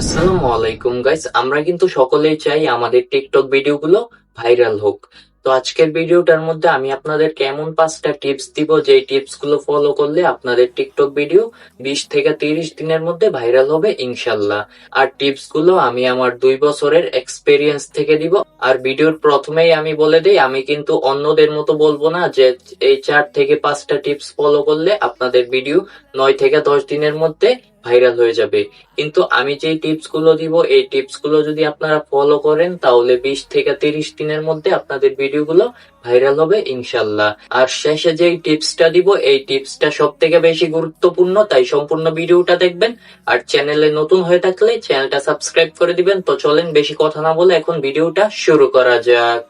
আসসালামু আলাইকুম গাইস আমরা কিন্তু সকলেই চাই আমাদের টিকটক ভিডিওগুলো ভাইরাল হোক। তো আজকের ভিডিওটার মধ্যে আমি আপনাদেরকে এমন পাঁচটা টিপস দিব যে টিপসগুলো ফলো করলে আপনাদের টিকটক ভিডিও বিশ থেকে তিরিশ দিনের মধ্যে ভাইরাল হবে, ইনশাল্লাহ। আর টিপসগুলো আমি আমার দুই বছরের এক্সপেরিয়েন্স থেকে দিব। আর ভিডিওর প্রথমেই আমি বলে দেই, আমি কিন্তু অন্যদের মতো বলব না যে এই চার থেকে পাঁচটা টিপস ফলো করলে আপনাদের ভিডিও নয় থেকে দশ দিনের মধ্যে ভাইরাল হয়ে যাবে। কিন্তু আমি যে টিপসগুলো দিব, এই টিপসগুলো যদি আপনারা ফলো করেন, তাহলে বিশ থেকে তিরিশ দিনের মধ্যে আপনাদের ভিডিও গুলো ভাইরাল হবে, ইনশাল্লাহ। আর শেষে যে টিপসটা দিব, এই টিপসটা সব থেকে বেশি গুরুত্বপূর্ণ, তাই সম্পূর্ণ ভিডিওটা দেখবেন। আর চ্যানেলে নতুন হয়ে থাকলে চ্যানেলটা সাবস্ক্রাইব করে দিবেন। তো চলেন বেশি কথা না বলে এখন ভিডিওটা শুরু করা যাক।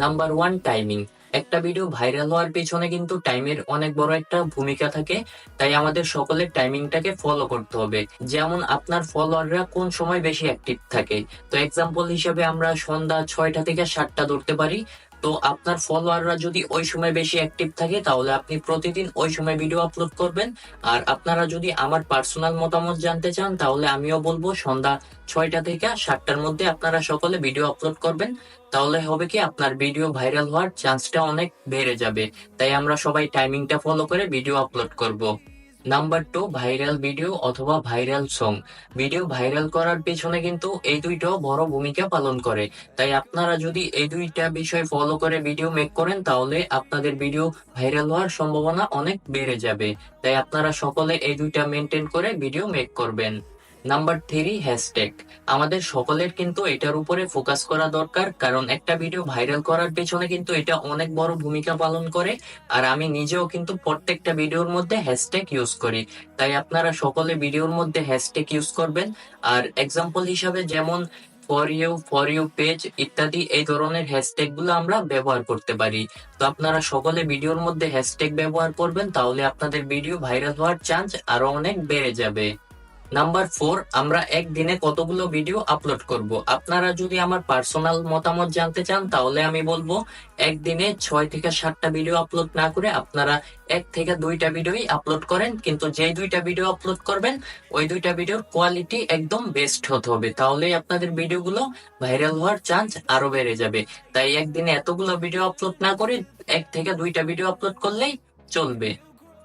নাম্বার ওয়ান টাইমিং একটা ভিডিও ভাইরাল হওয়ার পেছনে কিন্তু টাইমের অনেক বড় একটা ভূমিকা থাকে। তাই আমাদের সকলের টাইমিংটাকে ফলো করতে হবে। যেমন আপনার ফলোয়াররা কোন সময় বেশি অ্যাক্টিভ থাকে? তো এক্সাম্পল হিসেবে আমরা সন্ধ্যা ছয়টা থেকে সাতটা ধরতে পারি। তো আপনার ফলোয়াররা যদি ওই সময় বেশি অ্যাক্টিভ থাকে, তাহলে আপনি প্রতিদিন ওই সময় ভিডিও আপলোড করবেন। আর আপনারা যদি আমার পার্সোনাল মতামত জানতে চান, তাহলে আমিও বলব, সন্ধ্যা ছয়টা থেকে সাতটার মধ্যে আপনারা সকলে ভিডিও আপলোড করবেন। তাহলে হবে কি, আপনার ভিডিও ভাইরাল হওয়ার চান্সটা অনেক বেড়ে যাবে। তাই আমরা সবাই টাইমিংটা ফলো করে ভিডিও আপলোড করব। নাম্বার টু ভাইরাল ভিডিও অথবা ভাইরাল সং ভিডিও ভাইরাল করার পেছনে কিন্তু এই দুইটাও বড় ভূমিকা পালন করে। তাই আপনারা যদি এই দুইটা বিষয় ফলো করে ভিডিও মেক করেন, তাহলে আপনাদের ভিডিও ভাইরাল হওয়ার সম্ভাবনা অনেক বেড়ে যাবে। তাই আপনারা সকলে এই দুইটা মেনটেন করে ভিডিও মেক করবেন। নাম্বার থ্রি হ্যাশট্যাগ আমাদের সকলের কিন্তু এটার উপরে ফোকাস করা দরকার, কারণ একটা ভিডিও ভাইরাল করার পেছনে কিন্তু এটা অনেক বড় ভূমিকা পালন করে, আর আমি নিজেও কিন্তু প্রত্যেকটা ভিডিওর মধ্যে হ্যাশট্যাগ ইউজ করি। তাই আপনারা সকলে ভিডিওর মধ্যে হ্যাশট্যাগ ইউজ করবেন। আর এক্সাম্পল হিসাবে যেমন for you for you page ইত্যাদি, এই ধরনের হ্যাশট্যাগগুলো আমরা ব্যবহার করতে পারি। তো আপনারা সকলে ভিডিওর মধ্যে হ্যাশট্যাগ ব্যবহার করবেন, তাহলে আপনাদের ভিডিও ভাইরাল হওয়ার চান্স আরও অনেক বেড়ে যাবে। নাম্বার ফোর আমরা একদিনে কতগুলো ভিডিও আপলোড করব? আপনারা যদি আমার পার্সোনাল মতামত জানতে চান, তাহলে আমি বলব একদিনে ছয় থেকে সাতটা ভিডিও আপলোড না করে আপনারা এক থেকে দুইটা ভিডিওই আপলোড করেন। কিন্তু যে দুইটা ভিডিও আপলোড করবেন, ওই দুইটা ভিডিওর কোয়ালিটি একদম বেস্ট হতে হবে। তাহলেই আপনাদের ভিডিওগুলো ভাইরাল হওয়ার চান্স আরও বেড়ে যাবে। তাই একদিনে এতগুলো ভিডিও আপলোড না করে এক থেকে দুইটা ভিডিও আপলোড করলেই চলবে।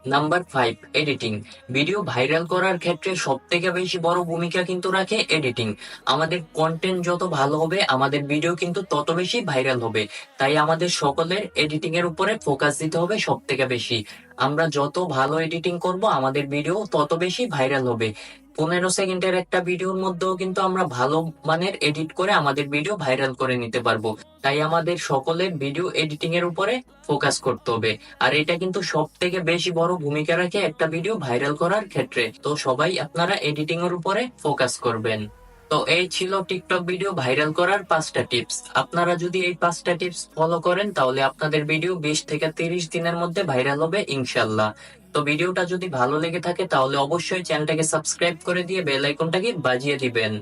Number five editing video viral করার ক্ষেত্রে সব থেকে বেশি বড় ভূমিকা কিন্তু রাখে এডিটিং আমাদের কন্টেন্ট যত ভালো হবে, আমাদের ভিডিও কিন্তু তত বেশি ভাইরাল হবে। তাই আমাদের সকলের এডিটিং এর উপরে ফোকাস দিতে হবে সব থেকে বেশি। আমরা যত ভালো এডিটিং করব, আমাদের ভিডিও তত বেশি ভাইরাল হবে। পনেরো সেকেন্ডের একটা ভিডিওর মধ্যেও কিন্তু আমরা ভালো মানের এডিট করে আমাদের ভিডিও ভাইরাল করে নিতে পারব। তাই আমাদের সকলের ভিডিও এডিটিং এর উপরে ফোকাস করতে হবে। আর এটা কিন্তু সব থেকে বেশি বড় ভূমিকা রাখে একটা ভিডিও ভাইরাল করার ক্ষেত্রে। তো সবাই আপনারা এডিটিং এর উপরে ফোকাস করবেন। তো এই ছিল টিকটক ভিডিও ভাইরাল করার পাঁচটা টিপস আপনারা যদি এই পাঁচটা টিপস ফলো করেন, তাহলে আপনাদের ভিডিও বিশ থেকে তিরিশ দিনের মধ্যে ভাইরাল হবে, ইনশাল্লাহ। তো ভিডিওটা যদি ভালো লেগে থাকে, তাহলে অবশ্যই চ্যানেলটাকে সাবস্ক্রাইব করে দিয়ে বেল আইকনটাকে বাজিয়ে দিবেন।